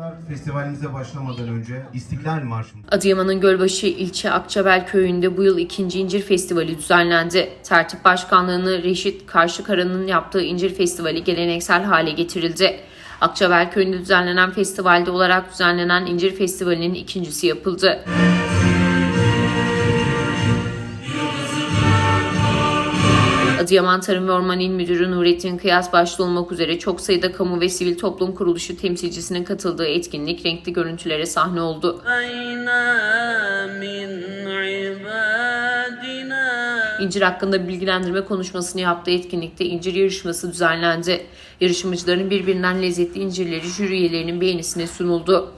Çocuklar festivalimize başlamadan önce İstiklal Marşımız Adıyaman'ın Gölbaşı ilçe Akçabel köyünde bu yıl ikinci İncir Festivali düzenlendi. Tertip Başkanlığı'nı Reşit Karşıkara'nın yaptığı İncir Festivali geleneksel hale getirildi. Akçabel köyünde düzenlenen festivalde olarak düzenlenen İncir Festivali'nin ikincisi yapıldı. Adıyaman Tarım ve Orman İl Müdürü Nurettin Kıyas başta olmak üzere çok sayıda kamu ve sivil toplum kuruluşu temsilcisinin katıldığı etkinlik renkli görüntülere sahne oldu. İncir hakkında bilgilendirme konuşmasını yaptığı etkinlikte incir yarışması düzenlendi. Yarışmacıların birbirinden lezzetli incirleri jüri üyelerinin beğenisine sunuldu.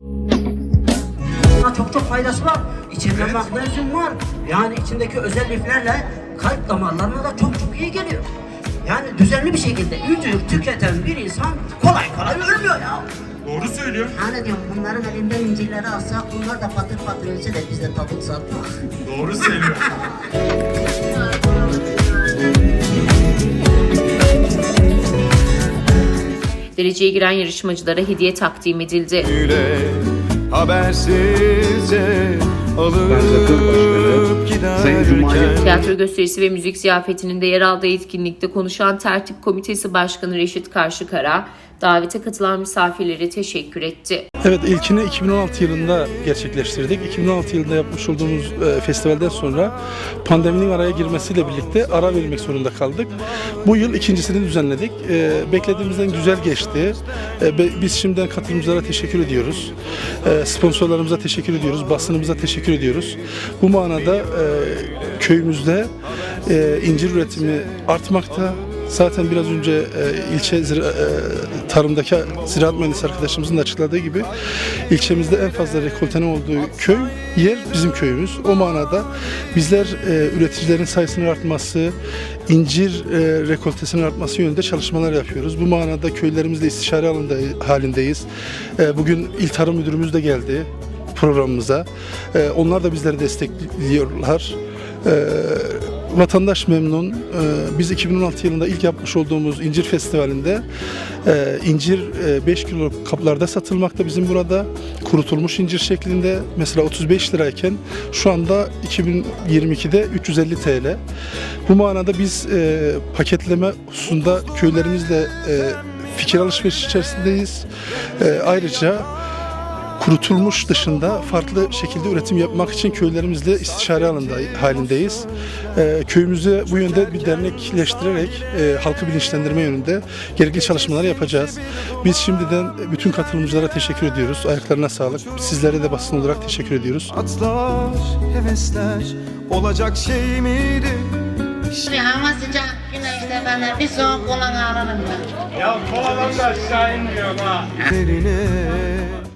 Çok çok faydası var. İçinde evet. magnezyum var. Yani içindeki özel liflerle kalp damarlarına da çok çok iyi geliyor. Yani düzenli bir şekilde incir tüketen bir insan kolay kolay ölmüyor ya. Doğru söylüyor. Yani diyorum bunların elinden incirleri alsak bunlar da patır patır ölse de biz de tadını satmak. Doğru söylüyor. Dereceye giren yarışmacılara hediye takdim edildi. Öyle habersizce alıp giderken Tiyatro gösterisi ve müzik ziyafetinin de yer aldığı etkinlikte konuşan Tertip Komitesi Başkanı Reşit Karşıkara, davete katılan misafirlere teşekkür etti. Evet ilkini 2016 yılında gerçekleştirdik. 2016 yılında yapmış olduğumuz e, festivalden sonra pandeminin araya girmesiyle birlikte ara vermek zorunda kaldık. Bu yıl ikincisini düzenledik. E, beklediğimizden güzel geçti. E, biz şimdiden katılımcılara teşekkür ediyoruz. E, sponsorlarımıza teşekkür ediyoruz. Basınımıza teşekkür ediyoruz. Bu manada e, köyümüzde e, incir üretimi artmakta. Zaten biraz önce e, ilçe zira- e, tarımdaki ziraat mühendisi arkadaşımızın da açıkladığı gibi ilçemizde en fazla rekoltenin olduğu köy yer bizim köyümüz. O manada bizler e, üreticilerin sayısının artması, incir e, rekoltesinin artması yönünde çalışmalar yapıyoruz. Bu manada köylerimizle istişare halinde, halindeyiz. E, bugün İl Tarım Müdürümüz de geldi programımıza. E, onlar da bizleri destekliyorlar. E, vatandaş memnun. E, biz 2016 yılında ilk yapmış olduğumuz incir festivalinde e, incir e, 5 kilo kaplarda satılmakta bizim burada. Kurutulmuş incir şeklinde mesela 35 lirayken şu anda 2022'de 350 TL. Bu manada biz e, paketleme hususunda köylerimizle e, fikir alışveriş içerisindeyiz. E, ayrıca kurutulmuş dışında farklı şekilde üretim yapmak için köylerimizle istişare halinde, halindeyiz. Ee, köyümüzü bu yönde bir dernekleştirerek e, halkı bilinçlendirme yönünde gerekli çalışmalar yapacağız. Biz şimdiden bütün katılımcılara teşekkür ediyoruz. Ayaklarına sağlık. Sizlere de basın olarak teşekkür ediyoruz. atlar, hevesler olacak şey miydi? Şimdi hava sıcak ben de bir soğuk kola alırım ben. ya koladan da aşağı inmiyor ha. Derine